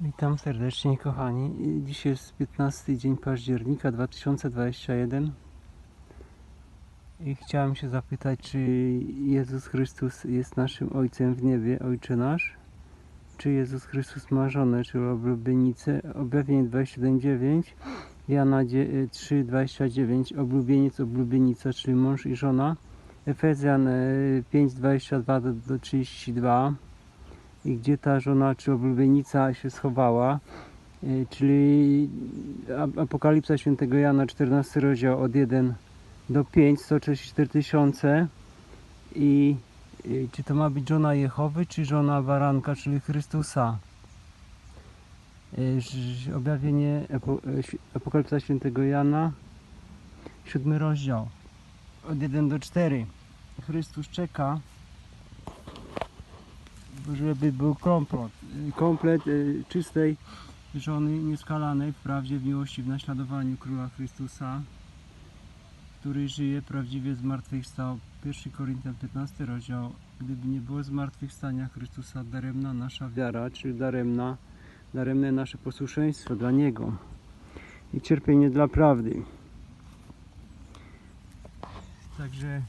Witam serdecznie kochani. Dzisiaj jest 15 dzień października 2021 i chciałem się zapytać, czy Jezus Chrystus jest naszym Ojcem w niebie, Ojcze nasz? Czy Jezus Chrystus ma żonę, czy oblubienicę? Objawienie 27.9, Jana 3.29, oblubieniec, oblubienica, czyli mąż i żona. Efezjan e, 5.22-32 gdzie ta żona czy oblubienica się schowała, y, czyli Ap- Apokalipsa Świętego Jana 14 rozdział od 1 do 5, 134 tysiące i y, czy to ma być żona Jehowy, czy żona baranka, czyli Chrystusa. Ż- Objawienie Apokalipsa Świętego Jana 7 rozdział od 1 do 4. Chrystus czeka żeby był komplet, komplet y, czystej żony nieskalanej w prawdzie, w miłości, w naśladowaniu Króla Chrystusa, który żyje prawdziwie zmartwychwstał. 1 Koryntian 15 rozdział. Gdyby nie było zmartwychwstania Chrystusa, daremna nasza wiara, czy daremna, daremne nasze posłuszeństwo dla Niego i cierpienie dla prawdy. Także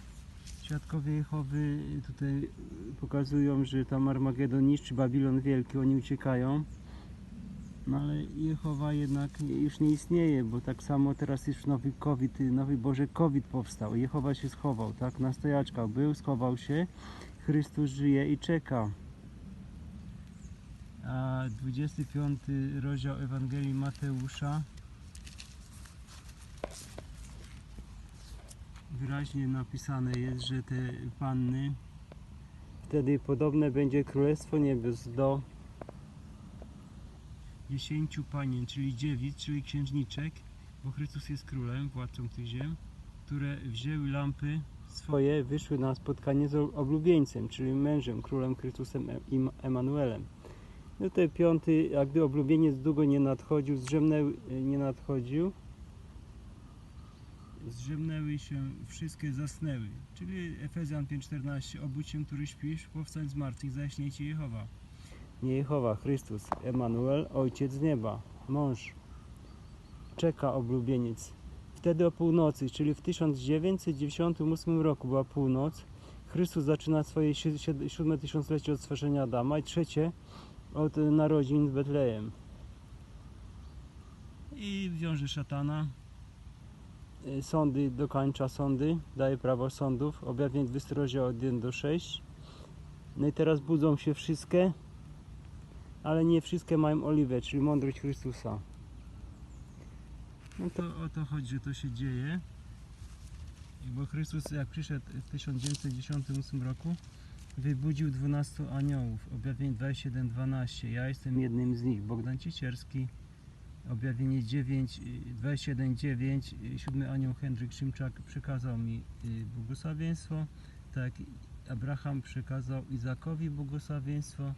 Świadkowie Jehowy tutaj pokazują, że tam Armagedon niszczy Babilon Wielki, oni uciekają. No ale Jehowa jednak już nie istnieje, bo tak samo teraz już nowy COVID, nowy Boże COVID powstał. Jehowa się schował, tak? Na stojaczkach był, schował się. Chrystus żyje i czeka. A 25 rozdział Ewangelii Mateusza wyraźnie napisane jest, że te panny wtedy podobne będzie Królestwo Niebios do dziesięciu panien, czyli dziewic, czyli księżniczek, bo Chrystus jest królem, władcą tych ziem, które wzięły lampy swoje, wyszły na spotkanie z oblubieńcem, czyli mężem, królem Chrystusem Emanuelem. No to piąty, a gdy oblubieniec długo nie nadchodził, zrzemnęły, nie nadchodził, zrzemnęły się, wszystkie zasnęły. Czyli Efezjan 5,14 Obudź się, który śpisz, powstań z martwych, zaśnie Ci Jehowa. Nie Jehowa, Chrystus, Emanuel, Ojciec z nieba, mąż. Czeka oblubieniec. Wtedy o północy, czyli w 1998 roku była północ, Chrystus zaczyna swoje si- si- siódme tysiąclecie od stworzenia Adama i trzecie od narodzin w Betlejem. I wiąże szatana, sądy dokończa sądy, daje prawo sądów, objawienie 20 rozdział od 1 do 6. No i teraz budzą się wszystkie, ale nie wszystkie mają oliwę, czyli mądrość Chrystusa. No to o to chodzi, że to się dzieje. Bo Chrystus jak przyszedł w 1998 roku, wybudził 12 aniołów. Objawienie 27-12. Ja jestem jednym z nich. Bogdan Ciecierski. Objawienie 9, y, 21.9 y, Siódmy anioł Henryk Szymczak przekazał mi y, błogosławieństwo. Tak Abraham przekazał Izakowi błogosławieństwo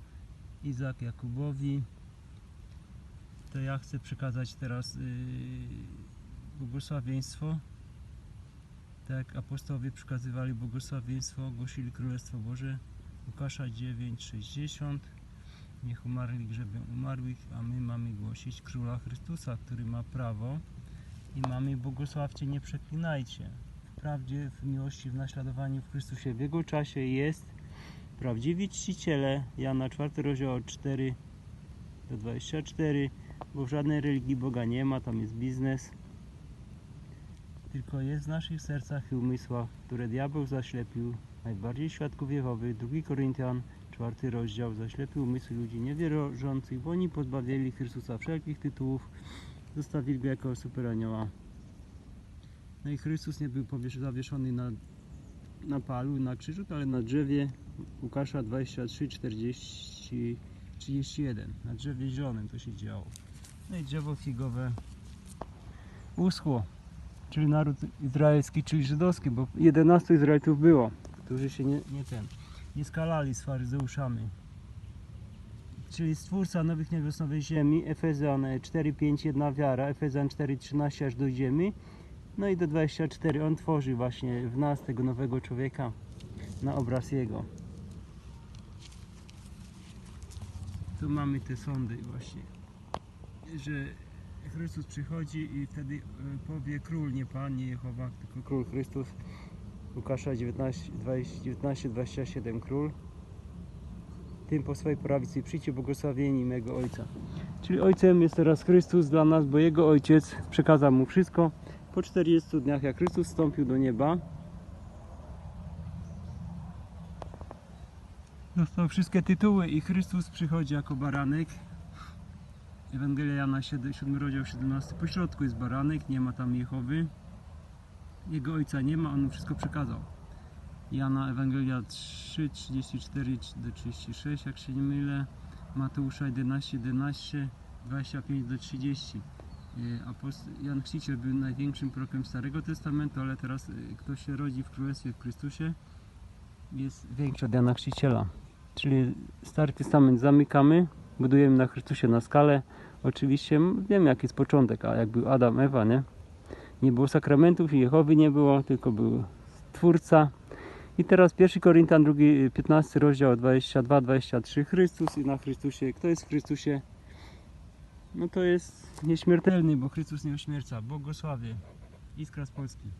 Izak Jakubowi. To ja chcę przekazać teraz y, błogosławieństwo. Tak apostołowie przekazywali błogosławieństwo głosili Królestwo Boże. Łukasza 9:60 Niech umarli grzebią umarłych, a my mamy głosić Króla Chrystusa, który ma prawo i mamy błogosławcie, nie przeklinajcie. Wprawdzie w miłości, w naśladowaniu w Chrystusie w Jego czasie jest prawdziwi czciciele, Jana 4 rozdział od 4 do 24, bo w żadnej religii Boga nie ma, tam jest biznes. Tylko jest w naszych sercach i umysłach, które diabeł zaślepił, najbardziej świadków Jehowy, 2 Koryntian czwarty rozdział zaślepił umysły ludzi niewierzących, bo oni pozbawili Chrystusa wszelkich tytułów, zostawili go jako superanioła. No i Chrystus nie był zawieszony na, na palu, na krzyżu, ale na drzewie Łukasza 23, 40, 31. Na drzewie zielonym to się działo. No i drzewo figowe uschło, czyli naród izraelski, czyli żydowski, bo 11 Izraelitów było, którzy się nie, nie ten nie skalali z faryzeuszami. Czyli stwórca nowych niebios, nowej ziemi, Efezjan 4.5, jedna wiara, Efezjan 4.13 aż do ziemi, no i do 24 on tworzy właśnie w nas tego nowego człowieka na obraz jego. Tu mamy te sądy właśnie. że Chrystus przychodzi i wtedy e, powie król, nie Pan, nie Jehowa, tylko król Chrystus. Łukasza 19, 20, 19 27 król. Tym po swojej prawicy przyjdzie błogosławieni mego Ojca. Czyli Ojcem jest teraz Chrystus dla nas, bo Jego Ojciec przekazał Mu wszystko. Po 40 dniach, jak Chrystus wstąpił do nieba, dostał wszystkie tytuły i Chrystus przychodzi jako baranek. Ewangelia Jana 7, 7 rozdział 17. Po środku jest baranek, nie ma tam Jehowy. Jego ojca nie ma, on mu wszystko przekazał. Jana Ewangelia 3, 34 do 36, jak się nie mylę. Mateusza 11, 11, 25 do 30. E, Apost- Jan Chrzciciel był największym prorokiem Starego Testamentu, ale teraz e, kto się rodzi w Królestwie w Chrystusie jest większy od Jana Chrzciciela. Czyli Stary Testament zamykamy, budujemy na Chrystusie na skalę. Oczywiście m, wiemy jaki jest początek, a jak był Adam, Ewa, nie? Nie było sakramentów i Jehowy nie było, tylko był Twórca. I teraz 1 Koryntian, drugi, 15 rozdział 22-23 Chrystus i na Chrystusie. Kto jest w Chrystusie? No to jest nieśmiertelny, bo Chrystus nie ośmierca. Błogosławie. Iskra z Polski.